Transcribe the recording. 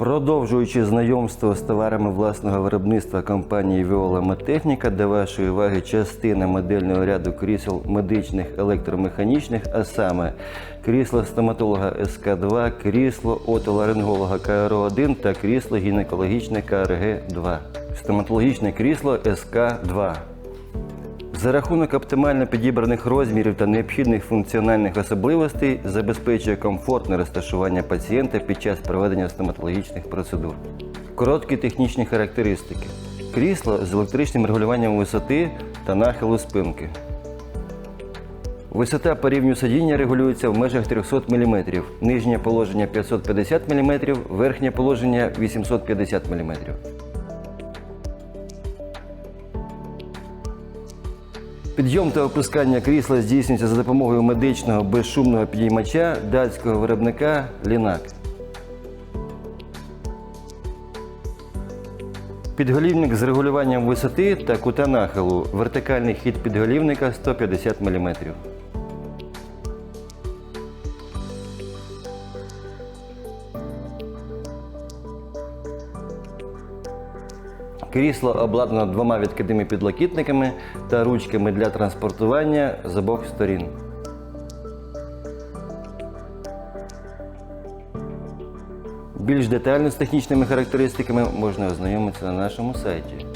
Продовжуючи знайомство з товарами власного виробництва компанії Viola Медтехніка, до вашої уваги частина модельного ряду крісел медичних електромеханічних, а саме крісло стоматолога СК2, крісло отоларинголога КРО1 та крісло гінекологічне КРГ2. Стоматологічне крісло СК2. За рахунок оптимально підібраних розмірів та необхідних функціональних особливостей забезпечує комфортне розташування пацієнта під час проведення стоматологічних процедур. Короткі технічні характеристики: крісло з електричним регулюванням висоти та нахилу спинки. Висота по рівню сидіння регулюється в межах 300 мм, нижнє положення 550 мм, верхнє положення 850 мм. Підйом та опускання крісла здійснюється за допомогою медичного безшумного підіймача датського виробника Лінак. Підголівник з регулюванням висоти та кута нахилу. Вертикальний хід підголівника 150 мм. Крісло обладнано двома відкидними підлокітниками та ручками для транспортування з обох сторін. Більш детально з технічними характеристиками можна ознайомитися на нашому сайті.